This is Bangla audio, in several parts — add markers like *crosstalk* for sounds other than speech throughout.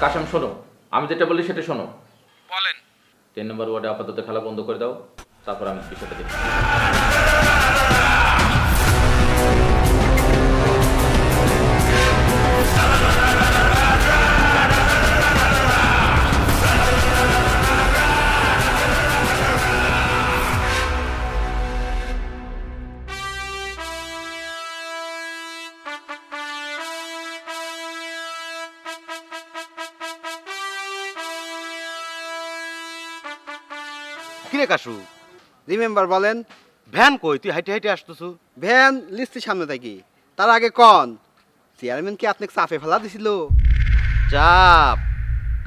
কাশেম শোনো। আমি যেটা বলি সেটা শোনো। বলেন। তিন নম্বর ওয়ার্ডে আপাতত খেলা বন্ধ করে দাও। তারপর আমি বিষয়টা দেখি কাশু রিমেম্বার বলেন ভ্যান কই? তুই হাইটে হাইটে আসতেছু। ভ্যান লিস্টের সামনে থাকি। তার আগে কন চেয়ারম্যান কি আপনাকে চাপে ফেলা দিছিল? চাপ?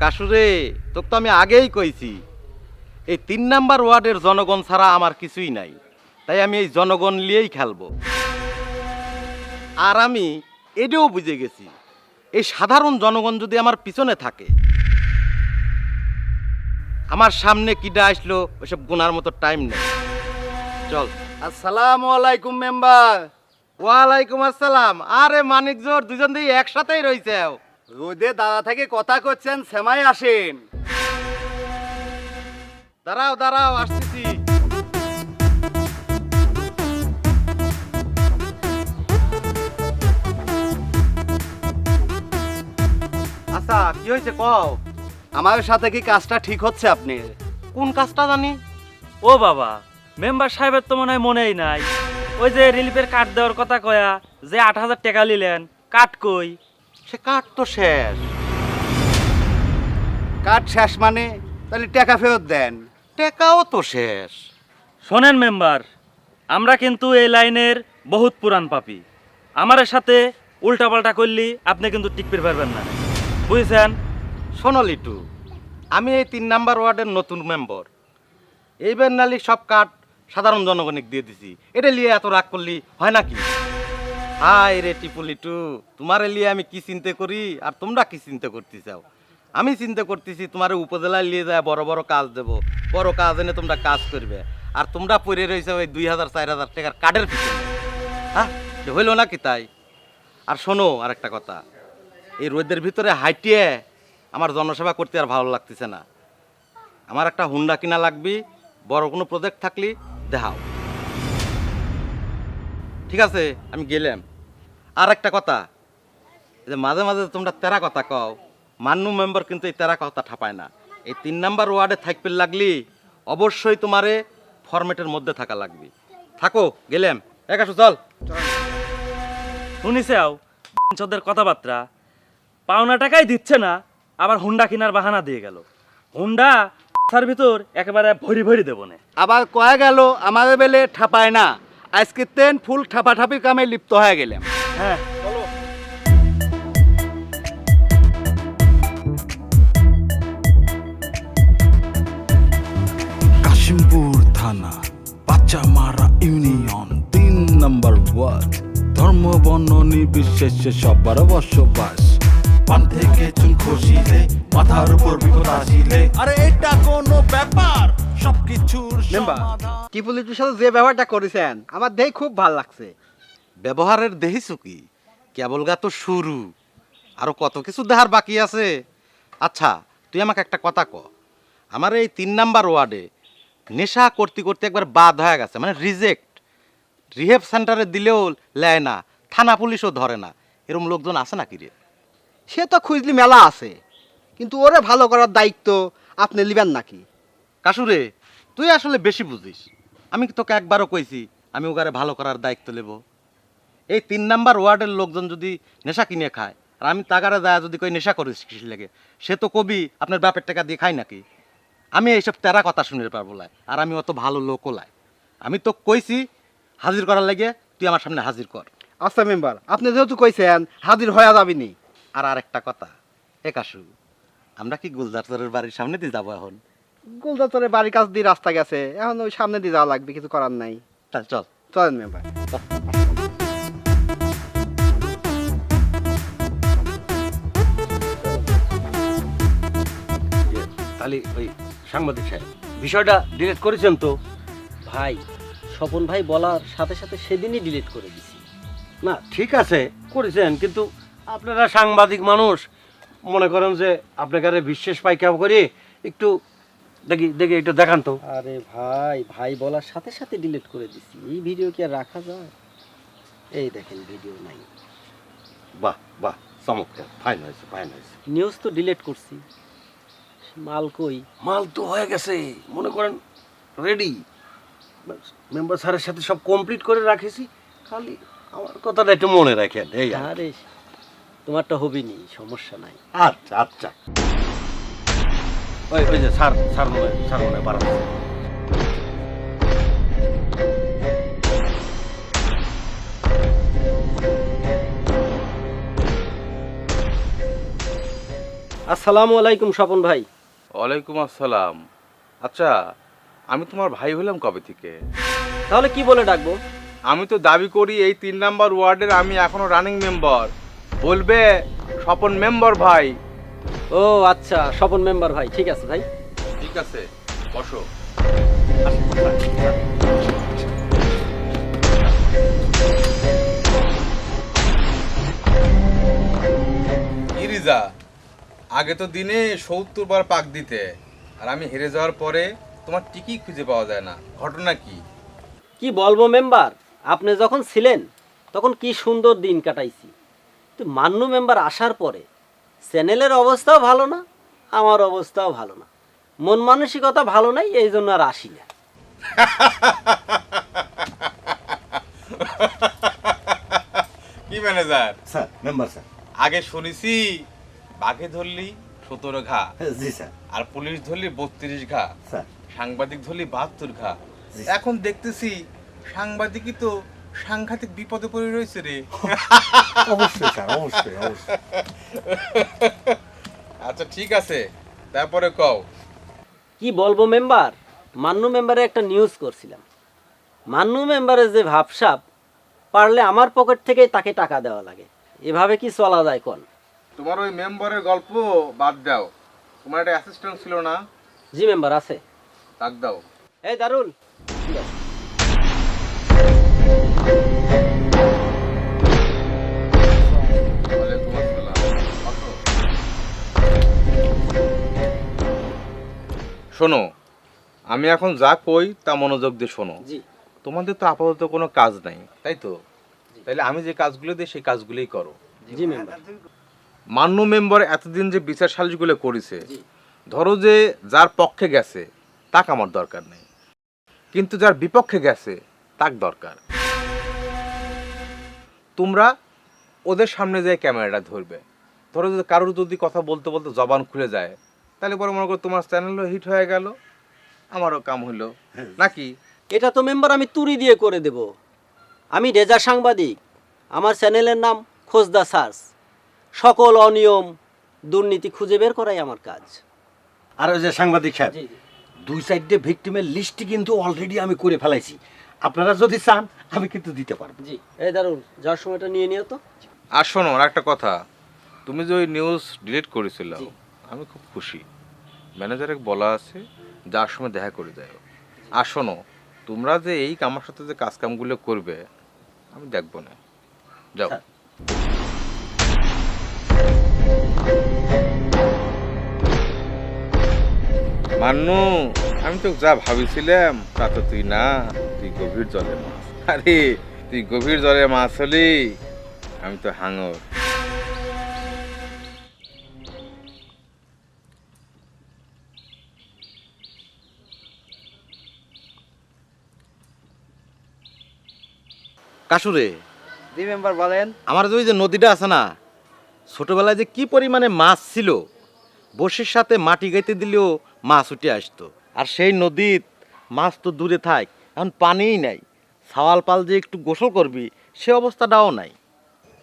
কাশুরে তোকে তো আমি আগেই কইছি। এই তিন নাম্বার ওয়ার্ডের জনগণ ছাড়া আমার কিছুই নাই। তাই আমি এই জনগণ নিয়েই খেলব। আর আমি এটাও বুঝে গেছি এই সাধারণ জনগণ যদি আমার পিছনে থাকে আমার সামনে কিডা আসলো ওইসব গুনার মতো টাইম নেই। চল। আসসালামু আলাইকুম, মেম্বার। ওয়ালাইকুম আসসালাম। আরে মানিক জোর দুজন দিয়ে একসাথেই রয়েছে রোদে দাদা থেকে কথা করছেন, সেমাই আসেন। দাঁড়াও দাঁড়াও, আসতেছি। আচ্ছা কি হয়েছে কও? আমার সাথে কি কাজটা ঠিক হচ্ছে আপনি? কোন কাজটা জানি? ও বাবা মেম্বার সাহেবের তো মনে হয় মনেই নাই। ওই যে রিলিফের কার্ড দেওয়ার কথা কয়া যে আট হাজার টাকা নিলেন কাট কই? সে কাঠ তো শেষ। কাজ শেষ মানে? তাহলে টাকা ফেরত দেন। টাকাও তো শেষ। শোনেন মেম্বার আমরা কিন্তু এই লাইনের বহুত পুরান পাপি। আমাদের সাথে উল্টাপাল্টা করলি আপনি কিন্তু টিকতে পারবেন না। বুঝছেন? শোনো লিটু, আমি এই তিন নাম্বার ওয়ার্ডের নতুন মেম্বার। এই বেন্নালি সব কাঠ সাধারণ জনগণিক দিয়ে দিছি। এটা লিয়ে এত রাগ করলি হয় নাকি? হাই রে টিপু লিটু, তোমার লিয়ে আমি কি চিন্তা করি আর তোমরা কি চিন্তা করতে চাও আমি চিন্তা করতেছি তোমার উপজেলায় নিয়ে যায় বড় বড় কাজ দেব, বড় কাজ এনে তোমরা কাজ করবে আর তোমরা পড়ে রয়েছে ওই দুই হাজার, চার হাজার টাকার কার্ডের পিছনে। হ্যাঁ হইল নাকি তাই? আর শোনো আর একটা কথা, এই রোদের ভিতরে হাইটিয়ে আমার জনসেবা করতে আর ভালো লাগতেছে না। আমার একটা হুন্ডা কিনা লাগবে, বড় কোনো প্রজেক্ট থাকলে দেখাও। ঠিক আছে, আমি গেলাম। আর একটা কথা যে মাঝে মাঝে তোমরা তেরা কথা কও, মান্নু মেম্বার কিন্তু এই তেরা কথা ঠাপায় না। এই তিন নাম্বার ওয়ার্ডে থাকবে লাগলি, অবশ্যই তোমারে ফরম্যাটের মধ্যে থাকা লাগবে। থাকো, গেলাম। একাশো চল। চোদ্দের কথাবার্তা, পাওনা টাকাই দিচ্ছে না। আবার হুন্ডা কেনার বাহানা দিয়ে গেল। হুন্ডা তার ভিতর একেবারে ভরি ভরি দেবো না। আবার কয়া গেল আমাদের বেলে ঠাপায় না। আজকে তেন ফুল ঠাপাঠাপি কামে লিপ্ত হয়ে গেলাম। হ্যাঁ কাশিমপুর থানা বাচ্চা মারা ইউনিয়ন তিন নম্বর ওয়ার্ড। ধর্ম বর্ণ নির্বিশেষে সবার বসবাস। পান থেকে চুন খসিলে মাথার উপর বিপদ আসিলে। আরে এটা কোনো ব্যাপার সবকিছুর মেম্বার সমাধান। টিপুলিটির সাথে যে ব্যবহারটা করেছেন আমার দেখে খুব ভালো লাগছে। ব্যবহারের দেখিস কি কেবল গা তো শুরু। আরও কত কিছু দেহার বাকি আছে? আচ্ছা তুই আমাকে একটা কথা ক। আমার এই তিন নাম্বার ওয়ার্ডে নেশা করতে করতে একবার বাদ হয়ে গেছে মানে রিজেক্ট রিহেব সেন্টারে দিলেও নেয় না থানা পুলিশও ধরে না। এরকম লোকজন আছে নাকি রে? সে তো খুঁজলি মেলা আছে। কিন্তু ওরে ভালো করার দায়িত্ব আপনি লিবেন নাকি? কাশুরে তুই আসলে বেশি বুঝিস। আমি তোকে একবারও কইছি আমি ওগারে ভালো করার দায়িত্ব নেব? এই তিন নাম্বার ওয়ার্ডের লোকজন যদি নেশা কিনে খায় আর আমি তাগারে যায় যদি কই নেশা করিস কৃষি লেগে? সে তো কবি আপনার বাপের টাকা দিয়ে খাই নাকি? আমি এইসব তেরা কথা শুনে পারব লাই আর আমি অত ভালো লোকও লাই। আমি তো কইছি হাজির করার লাগে তুই আমার সামনে হাজির কর। আচ্ছা মেম্বার আপনি যেহেতু কইছেন হাজির হয়ে যাবিনি আর আরেকটা কথা। এ কাশু আমরা কি গুলজারচরের বাড়ির সামনে দিয়ে যাব এখন? গুলদাতরে বাড়ির কাছ দিয়ে রাস্তা গেছে এখন ওই সামনে দিয়ে যাওয়া লাগবে কিছু করার নাই। চল চল। চলেন মেম্বার তাহলে ওই সাংবাদিক সাহেব বিষয়টা ডিলিট করেছেন তো? ভাই স্বপন ভাই বলার সাথে সাথে সেদিনই ডিলিট করে দিছি। না ঠিক আছে করেছেন কিন্তু আপনারা সাংবাদিক মানুষ মনে করেন যে আপনাকে বিশ্বাস পাই কেমন করি একটু দেখি দেখি একটু দেখান তো। আরে ভাই ভাই বলার সাথে সাথে ডিলিট করে দিছি। এই ভিডিও কি আর রাখা যায়? এই দেখেন ভিডিও নাই। বাহ বাহ চমৎকার। ফাইন হয়েছে ফাইন হয়েছে। নিউজ তো ডিলিট করছি। মাল কই? মাল তো হয়ে গেছে মনে করেন রেডি মেম্বার স্যারের সাথে সব কমপ্লিট করে রাখেছি খালি আমার কথাটা একটু মনে রাখেন এই আর। তোমারটা হবি নি সমস্যা নাই। আচ্ছা আচ্ছা। ওই ওই যে স্যার স্যার মনে স্যার মনে বাড়াচ্ছে। আসসালামু আলাইকুম স্বপন ভাই। ওয়ালাইকুম আসসালাম। আচ্ছা আমি তোমার ভাই হলাম কবে থেকে? তাহলে কি বলে ডাকবো? আমি তো দাবি করি এই তিন নাম্বার ওয়ার্ডের আমি এখনও রানিং মেম্বার বলবে স্বপন মেম্বার ভাই। ও আচ্ছা স্বপন মেম্বার ভাই ঠিক আছে ভাই। ঠিক আছে বসো। ইরিজা আগে তো দিনে সত্তর বার পাক দিতে আর আমি হেরে যাওয়ার পরে তোমার টিকি খুঁজে পাওয়া যায় না। ঘটনা কি? কি বলব মেম্বার? আপনি যখন ছিলেন তখন কি সুন্দর দিন কাটাইছি। তো মান্নু মেম্বার আসার পরে চ্যানেলের অবস্থাও ভালো না আমার অবস্থাও ভালো না। মন মানসিকতা ভালো নাই এই জন্য আর আসি না। *laughs* কি ম্যানেজার? Sir member sir. আগে শুনেছি বাঘে ধরলি সতেরো ঘা জি স্যার। আর পুলিশ ধরলি বত্রিশ ঘা স্যার। সাংবাদিক ধরলি বাহাত্তর ঘা। এখন দেখতেছি সাংবাদিকই তো সাংঘাতিক বিপদে পড়ে রয়েছে রে। অবশ্যই স্যার অবশ্যই অবশ্যই। আচ্ছা ঠিক আছে। তারপরে কও। কি বলব মেম্বার? মান্নু মেম্বারে একটা নিউজ করছিলাম। মান্নু মেম্বারের যে ভাবসাপ পারলে আমার পকেট থেকেই তাকে টাকা দেওয়া লাগে। এভাবে কি চলা যায় কোন? তোমার ওই মেম্বারের গল্প বাদ দাও। তোমার একটা অ্যাসিস্ট্যান্ট ছিল না? জি মেম্বার আছে। তাক দাও। এই দারুল ওয়ালাইকুম শোনো আমি এখন যা কই তা মনোযোগ দিয়ে শোনো। তোমাদের তো আপাতত কোনো কাজ নাই তাই তো? তাইলে আমি যে কাজগুলো দিই সেই কাজগুলোই করো। জি মেম্বার মান্য মেম্বার এতদিন যে বিচার সালিশগুলো করেছে ধরো যে যার পক্ষে গেছে তাক আমার দরকার নেই। কিন্তু যার বিপক্ষে গেছে তাক দরকার। তোমরা ওদের সামনে যে ক্যামেরাটা ধরবে ধরো যে কারোর যদি কথা বলতে বলতে জবান খুলে যায় তাহলে পরে মনে করো তোমার চ্যানেলও হিট হয়ে গেল আমারও কাম হলো। নাকি? এটা তো মেম্বার আমি তুরি দিয়ে করে দেব। আমি রেজা সাংবাদিক আমার চ্যানেলের নাম খোঁজদা সার্চ। সকল অনিয়ম দুর্নীতি খুঁজে বের করাই আমার কাজ। আর ওই যে সাংবাদিক সাহেব দুই সাইডে ভিকটিমের লিস্টটি কিন্তু অলরেডি আমি করে ফেলাইছি। আপনারা যদি চান আমি কিন্তু দিতে পারব। জি এই দারুণ যাওয়ার সময়টা নিয়ে নিও তো। আর শোনো আর একটা কথা। তুমি যে ওই নিউজ ডিলিট করেছিল জি। আমি খুব খুশি। ম্যানেজারে বলা আছে যার সময় দেখা করে দেয় আর শোনো তোমরা যে এই আমার সাথে যে কাজ কামগুলো করবে আমি দেখব না। যাও। মান্নু আমি তো যা ভাবিছিলাম তা তো তুই না তুই গভীর জলে মাছ। আরে তুই গভীর জলে মাছ হলি আমি তো হাঙর। কাশুরে। জি মেম্বার বলেন। আমার যে ওই যে নদীটা আছে না ছোটবেলায় যে কি পরিমাণে মাছ ছিল বসির সাথে মাটি গাইতে দিলেও মাছ উঠে আসতো। আর সেই নদীত মাছ তো দূরে থাক এখন পানিই নাই। সাওয়াল পাল যে একটু গোসল করবি সে অবস্থাটাও নাই।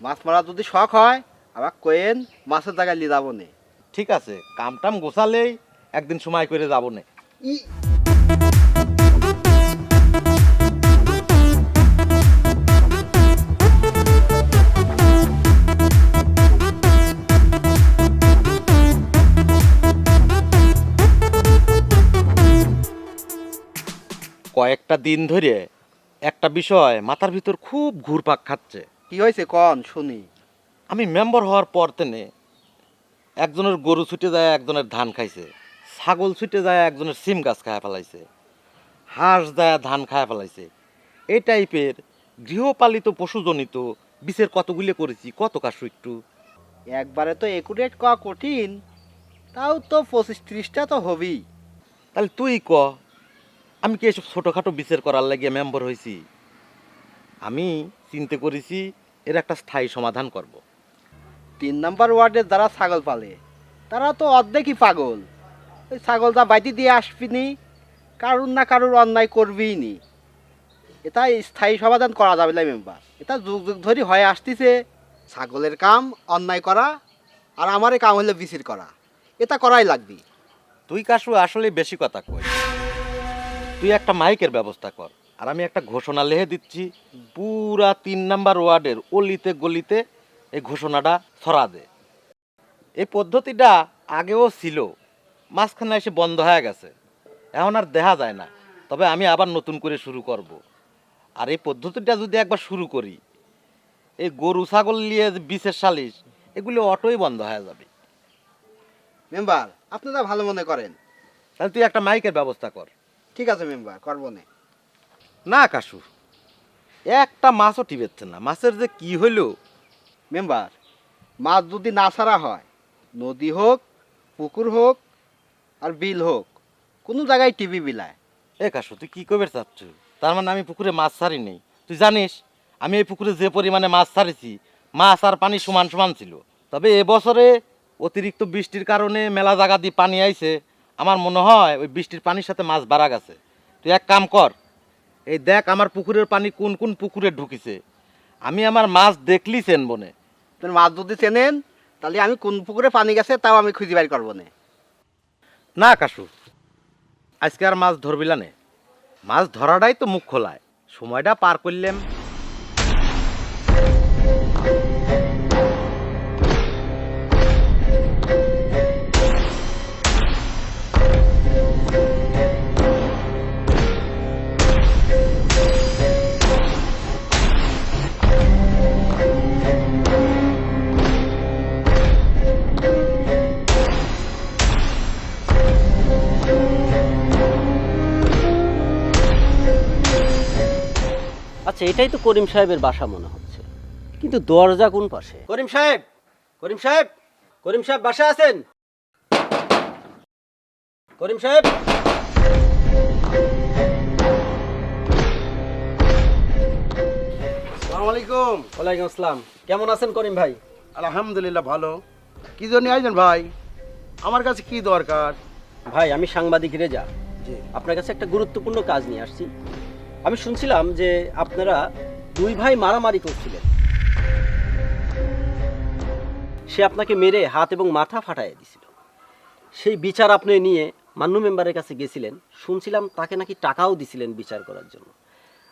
মাছ মারা যদি শখ হয় আমাকে কোয়েন মাছের জায়গায় নিয়ে যাব নে। ঠিক আছে কামটাম গোছালেই একদিন সময় করে যাব না। কয়েকটা দিন ধরে একটা বিষয় মাথার ভিতর খুব ঘুরপাক খাচ্ছে। কি হয়েছে কন শুনি। আমি মেম্বার হওয়ার পর তেনে একজনের গরু ছুটে যায় একজনের ধান খাইছে। ছাগল ছুটে যায় একজনের সিম গাছ খায় ফেলাইছে। হাঁস যায় ধান খায় ফেলাইছে। এই টাইপের গৃহপালিত পশুজনিত বিষের কতগুলি করেছি কত কাশু একটু? একবারে তো একুরেট করা কঠিন। তাও তো পঁচিশ ত্রিশটা তো হবেই। তাহলে তুই ক আমি কি এসব ছোটোখাটো বিচার করার লাগিয়ে মেম্বার হয়েছি আমি চিন্তা করেছি এর একটা স্থায়ী সমাধান করব। তিন নাম্বার ওয়ার্ডের যারা ছাগল পালে তারা তো অর্ধেকই পাগল। ওই ছাগলটা বাইতে দিয়ে আসবিনি কারুর না কারুর অন্যায় করবিই নি। এটা স্থায়ী সমাধান করা যাবে না মেম্বার এটা যুগ যুগ ধরে হয়ে আসতেছে ছাগলের কাম অন্যায় করা আর আমারে কাম হলে বিচির করা। এটা করাই লাগবে। তুই কাশু আসলে বেশি কথা কই তুই একটা মাইকের ব্যবস্থা কর। আর আমি একটা ঘোষণা লেহে দিচ্ছি পুরা তিন নাম্বার ওয়ার্ডের অলিতে গলিতে এই ঘোষণাটা ছড়া দে। এই পদ্ধতিটা আগেও ছিল মাঝখানে এসে বন্ধ হয়ে গেছে। এখন আর দেখা যায় না। তবে আমি আবার নতুন করে শুরু করব। আর এই পদ্ধতিটা যদি একবার শুরু করি এই গরু ছাগল নিয়ে বিশেষ সালিশ এগুলো অটোই বন্ধ হয়ে যাবে। মেম্বার আপনারা ভালো মনে করেন। তাহলে তুই একটা মাইকের ব্যবস্থা কর। ঠিক আছে মেম্বার করব না। না কাশু একটা মাছও টিবেচ্ছে না। মাছের যে কি হইল? মেম্বার মাছ যদি না ছাড়া হয় নদী হোক পুকুর হোক আর বিল হোক কোনো জায়গায় টিভি বিলায়। এ কাশু তুই কি করবে চাচ্ছ? তার মানে আমি পুকুরে মাছ ছাড়ি নেই। তুই জানিস আমি এই পুকুরে যে পরিমাণে মাছ ছাড়েছি মাছ আর পানি সমান সমান ছিল। তবে এবছরে অতিরিক্ত বৃষ্টির কারণে মেলা জায়গা দিয়ে পানি আইছে আমার মনে হয় ওই বৃষ্টির পানির সাথে মাছ বাড়া গেছে তুই এক কাম কর এই দেখ আমার পুকুরের পানি কোন কোন পুকুরে ঢুকিছে। আমি আমার মাছ দেখলি চেন বনে। মাছ যদি চেনেন তাহলে আমি কোন পুকুরে পানি গেছে তাও আমি খুঁজে বের করব না। না কাশু আজকে আর মাছ ধরবিলা নে। মাছ ধরাটাই তো মুখ খোলায়। সময়টা পার করলাম। আচ্ছা এটাই তো করিম সাহেবের বাসা মনে হচ্ছে। কিন্তু দরজা কোন পাশে? করিম সাহেব করিম সাহেব করিম সাহেব বাসা আছেন? করিম সাহেব? আসসালামু আলাইকুম। ওয়ালাইকুম আসসালাম। কেমন আছেন করিম ভাই? আলহামদুলিল্লাহ ভালো। কি জন্য আইছেন ভাই? আমার কাছে কি দরকার? ভাই আমি সাংবাদিক রেজা। আপনার কাছে একটা গুরুত্বপূর্ণ কাজ নিয়ে আসছি। আমি শুনছিলাম যে আপনারা দুই ভাই মারামারি করছিলেন। সে আপনাকে মেরে হাত এবং মাথা ফাটাইয়ে দিছিল। সেই বিচার আপনি নিয়ে মান্য মেম্বারের কাছে গেছিলেন। শুনছিলাম তাকে নাকি টাকাও দিছিলেন বিচার করার জন্য।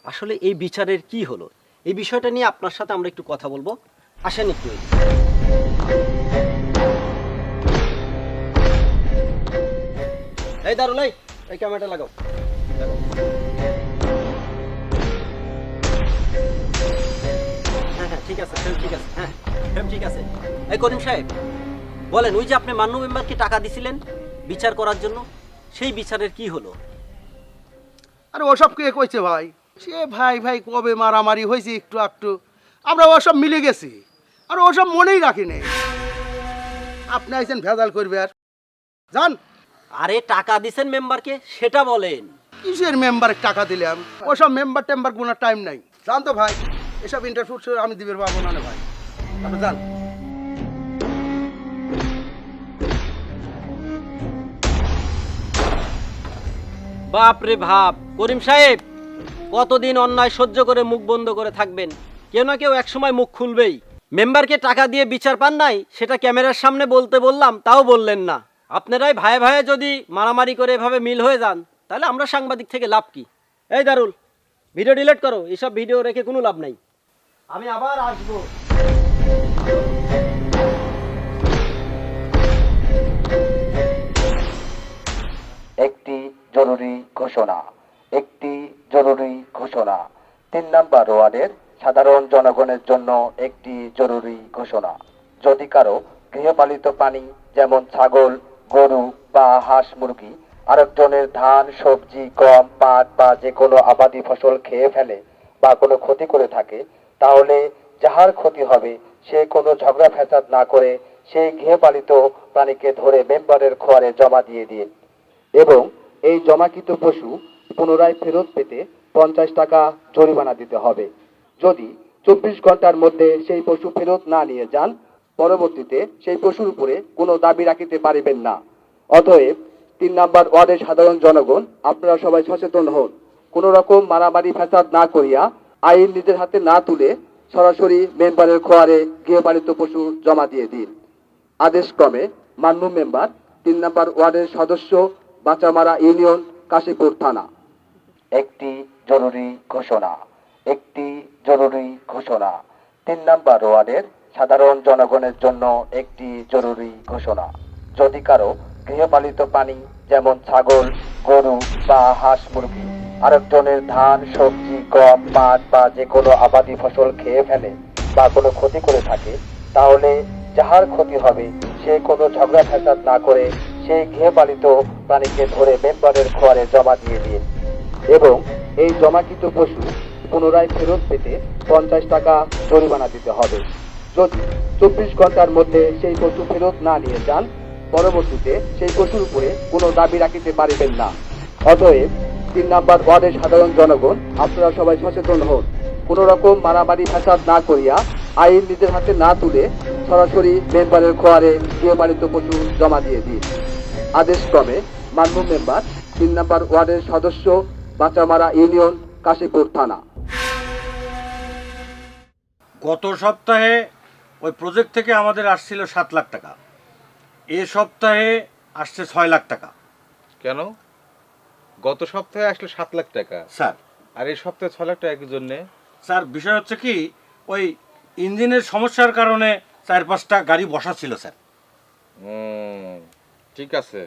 আসলে এই বিচারের কি হলো? এই বিষয়টা নিয়ে আপনার সাথে আমরা একটু কথা বলব। আসেন একটু। এই দারুল এই এই ক্যামেরাটা লাগাও। আছে ফ্রেম ঠিক আছে হ্যাঁ ফ্রেম ঠিক আছে। এই করিম সাহেব বলেন ওই যে আপনি মান্য মেম্বারকে টাকা দিছিলেন বিচার করার জন্য সেই বিচারের কি হলো? আরে ওসব কে কইছে ভাই? সে ভাই ভাই কবে মারামারি হয়েছে একটু একটু আমরা ওসব মিলে গেছি। আর ওসব মনেই রাখি নেই। আপনি আইছেন ভেজাল করবে আর। জান আরে টাকা দিছেন মেম্বারকে সেটা বলেন। কিসের মেম্বার টাকা দিলাম? ওসব মেম্বার টেম্বার কোনো টাইম নাই। জান তো ভাই। এসব ইন্টারভিউ আমি দিবের পাবো না ভাই। আপনি জান বাপ রে ভাব করিম সাহেব, কতদিন অন্যায় সহ্য করে মুখ বন্ধ করে থাকবেন? কেউ না কেউ একসময় মুখ খুলবেই। মেম্বারকে টাকা দিয়ে বিচার পান নাই, সেটা ক্যামেরার সামনে বলতে বললাম, তাও বললেন না। আপনারাই ভাই ভাইয়ে যদি মারামারি করে এভাবে মিল হয়ে যান, তাহলে আমরা সাংবাদিক থেকে লাভ কি? এই দারুল ভিডিও ডিলিট করো, এসব ভিডিও রেখে কোনো লাভ নাই। আমি আবার আসব। একটি জরুরি ঘোষণা, একটি জরুরি ঘোষণা। তিন নাম্বার ওয়ার্ডের সাধারণ জনগণের জন্য একটি জরুরি ঘোষণা। যদি কারও গৃহপালিত প্রাণী, যেমন ছাগল, গরু বা হাঁস মুরগি, আরেকজনের ধান, সবজি, গম, পাট বা যে কোনো আবাদি ফসল খেয়ে ফেলে বা কোনো ক্ষতি করে থাকে তাহলে যাহার ক্ষতি হবে, সে কোনো ঝগড়া ফ্যাসাদ না করে সেই গৃহপালিত প্রাণীকে ধরে মেম্বারের খোয়ারে জমা দিয়ে দিন। এবং এই জমাকৃত পশু পুনরায় ফেরত পেতে পঞ্চাশ টাকা জরিমানা দিতে হবে। যদি চব্বিশ ঘণ্টার মধ্যে সেই পশু ফেরত না নিয়ে যান, পরবর্তীতে সেই পশুর উপরে কোনো দাবি রাখিতে পারিবেন না। অতএব তিন নাম্বার ওয়ার্ডের সাধারণ জনগণ, আপনারা সবাই সচেতন হন। কোনো রকম মারামারি ফ্যাসাদ না করিয়া আইন নিজের হাতে না তুলে সরাসরি মেম্বারের খোয়ারে গৃহপালিত পশু জমা দিয়ে দিন। আদেশ ক্রমে মান্য মেম্বার, তিন নম্বর ওয়ার্ডের সদস্য, বাঁচামারা ইউনিয়ন, কাশীপুর থানা। একটি জরুরি ঘোষণা, একটি জরুরি ঘোষণা। তিন নম্বর ওয়ার্ডের সাধারণ জনগণের জন্য একটি জরুরি ঘোষণা। যদি কারও গৃহপালিত প্রাণী, যেমন ছাগল, গরু বা হাঁস মুরগি আরেকজনের ধান, সবজি, গম পাট বা যে কোনো আবাদি ফসল খেয়ে ফেলে বা কোনো ক্ষতি করে থাকে, তাহলে যাহার ক্ষতি হবে, সে কোনো ঝগড়া ফ্যাসাদ না করে সেই গৃহপালিত প্রাণীকে ধরে মেম্বারের খোয়ারে জমা দিয়ে দিন। এবং এই জমাকৃত পশু পুনরায় ফেরত পেতে পঞ্চাশ টাকা জরিমানা দিতে হবে। যদি চব্বিশ ঘণ্টার মধ্যে সেই পশু ফেরত না নিয়ে যান, পরবর্তীতে সেই পশুর উপরে কোনো দাবি রাখিতে পারিবেন না। অতএব তিন নাম্বার ওয়ার্ডের সাধারণ জনগণ আপনারা সবাই সচেতন হন। কোনো রকম মারামারি ফ্যাসাদ না করিয়া আইন নিজের হাতে না তুলে সরাসরি মেম্বারের খোয়ারে গৃহপালিত পশু জমা দিয়ে দিন। আদেশ ক্রমে মান্য মেম্বার তিন নাম্বার ওয়ার্ডের সদস্য বাঁচামারা ইউনিয়ন কাশীপুর থানা। গত সপ্তাহে ওই প্রজেক্ট থেকে আমাদের আসছিল সাত লাখ টাকা। এ সপ্তাহে আসছে ছয় লাখ টাকা। কেন? গত সপ্তাহে আসলে সাত লাখ টাকা। স্যার। আর এই সপ্তাহে ছ লাখ টাকা জন্যে। স্যার বিষয় হচ্ছে কি ওই ইঞ্জিনের সমস্যার কারণে চার পাঁচটা গাড়ি বসা ছিল স্যার। ঠিক আছে।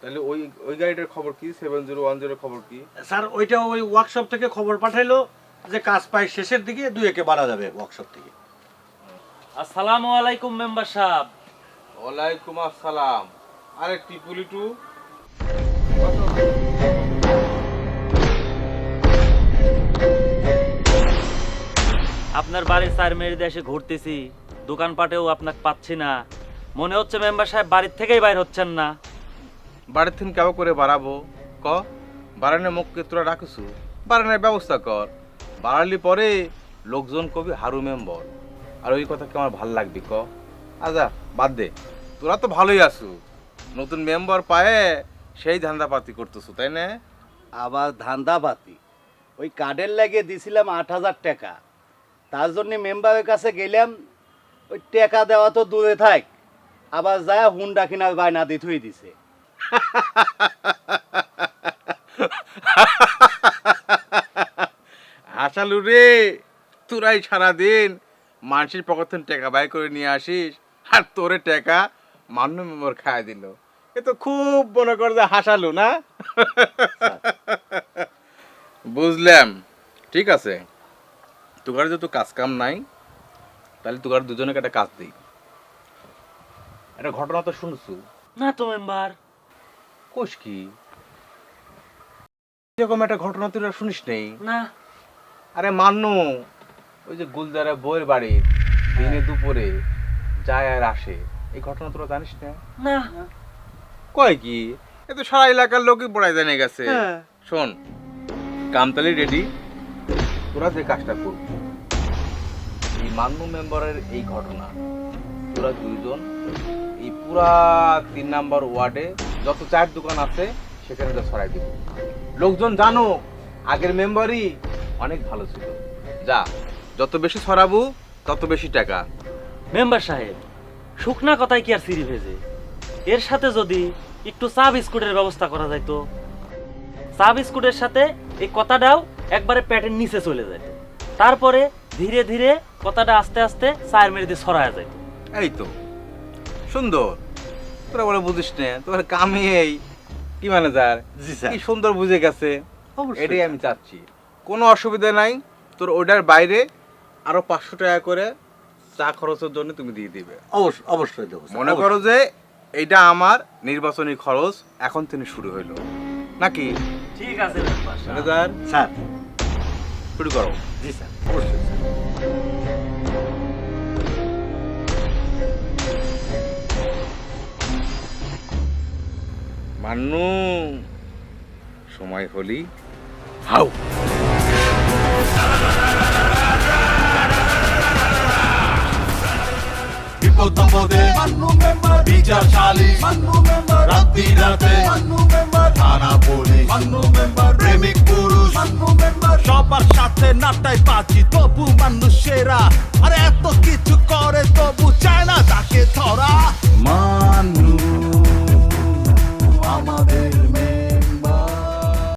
তাহলে ওই ওই গাড়িটার খবর কি? সেভেন জিরো ওয়ান জিরো খবর কি? স্যার ওইটা ওই ওয়ার্কশপ থেকে খবর পাঠাইলো যে কাজ পায় শেষের দিকে দুই একে বাড়া যাবে ওয়ার্কশপ থেকে। আসসালামু আলাইকুম মেম্বার সাহেব। ওয়ালাইকুম আসসালাম। আরে টিপুলি আপনার বাড়ির চার মেরে দেশে ঘুরতেছি। দোকানপাটেও আপনাকে পাচ্ছি না। মনে হচ্ছে মেম্বার সাহেব বাড়ির থেকেই বাইর হচ্ছেন না। বাড়ির থেকে কেমন করে বাড়াবো? ক? বাড়ানোর মুখকে তোরা রাখিসু বাড়ানোর ব্যবস্থা কর। বাড়ালি পরে লোকজন কবি হারু মেম্বর। আর ওই কথা কি আমার ভালো লাগবে ক? আচ্ছা বাদ দে। তোরা তো ভালোই আছু। নতুন মেম্বার পায়ে সেই ধান্দাপাতি করতেছো তাই না? আবার ধান্দাবাতি ওই কার্ডের লাগিয়ে দিছিলাম আট হাজার টাকা। তার জন্য মেম্বারের কাছে গেলাম ওই টাকা দেওয়া তো দূরে থাক আবার যায় হুন্ডা কিনার বায়না দিতেই দিছে। হাসালু রে তোরাই সারাদিন মানুষের পকেট থেকে টাকা বাই করে নিয়ে আসিস আর তোরে টাকা মান্য মেম্বার খায় দিল। এ তো খুব মনে কর যে হাসালু না? বুঝলাম ঠিক আছে। তোকার যেহেতু কাজ কাম নাই তাহলে তোকার দুজনকে একটা কাজ দিই। একটা ঘটনা তো শুনছু? না তো মেম্বার। কোষ কি? এরকম একটা ঘটনা তুই শুনিস নেই? না। আরে মান্নু ওই যে গুলজারা বইয়ের বাড়ির দিনে দুপুরে যায় আর আসে। এই ঘটনা তোরা জানিস না? না। কয় কি? এ তো সারা এলাকার লোকই পড়াই জানে গেছে। শোন কামতালি রেডি তোরা যে কাজটা করবি। মান্নু মেম্বারের এই ঘটনা। তোরা দুইজন। এই পুরা তিন নাম্বার ওয়ার্ডে যত চায়ের দোকান আছে, সেখানে যা ছড়াই দিব। লোকজন জানো, আগের মেম্বারই অনেক ভালো ছিল। যা, যত বেশি ছড়াবো, তত বেশি টাকা। মেম্বার সাহেব, শুকনা কথায় কি আর সিঁড়ি ভেজে? এর সাথে যদি একটু চা বিস্কুটের ব্যবস্থা করা যায় তো? চা বিস্কুটের সাথে এই কথাটাও একবারে প্যাটের নিচে চলে যায়। তারপরে ধীরে ধীরে কথাটা আস্তে আস্তে চায়ের মেরে দিয়ে ছড়ায় যায়। এই তো। সুন্দর। তোরা বলে বুঝিস না তোমার কামে এই। কি মানে যার? জি স্যার। কি সুন্দর বুঝে গেছে। অবশ্যই। এটাই আমি চাচ্ছি। কোনো অসুবিধা নাই তোর ওটার বাইরে আরও পাঁচশো টাকা করে চা খরচের জন্য তুমি দিয়ে দিবে। অবশ্যই অবশ্যই দেবো মনে করো যে এটা আমার নির্বাচনী খরচ এখন তিনি শুরু হইল। নাকি? ঠিক আছে। Manager sir. শুরু করো। জি স্যার অবশ্যই মান্নু সময় হলি। হাউ। বিপদ আপদে মান্নু মেম্বার। বিচার মান্নু মেম্বার। রাত্রি রাতে। থানা পুলিশ। প্রেমিক পুরুষ। সবার সাথে নাটাই পাচ্ছি তবু মানুষেরা আরে এত কিছু করে তবু চায় না তাকে ধরা। মান্নু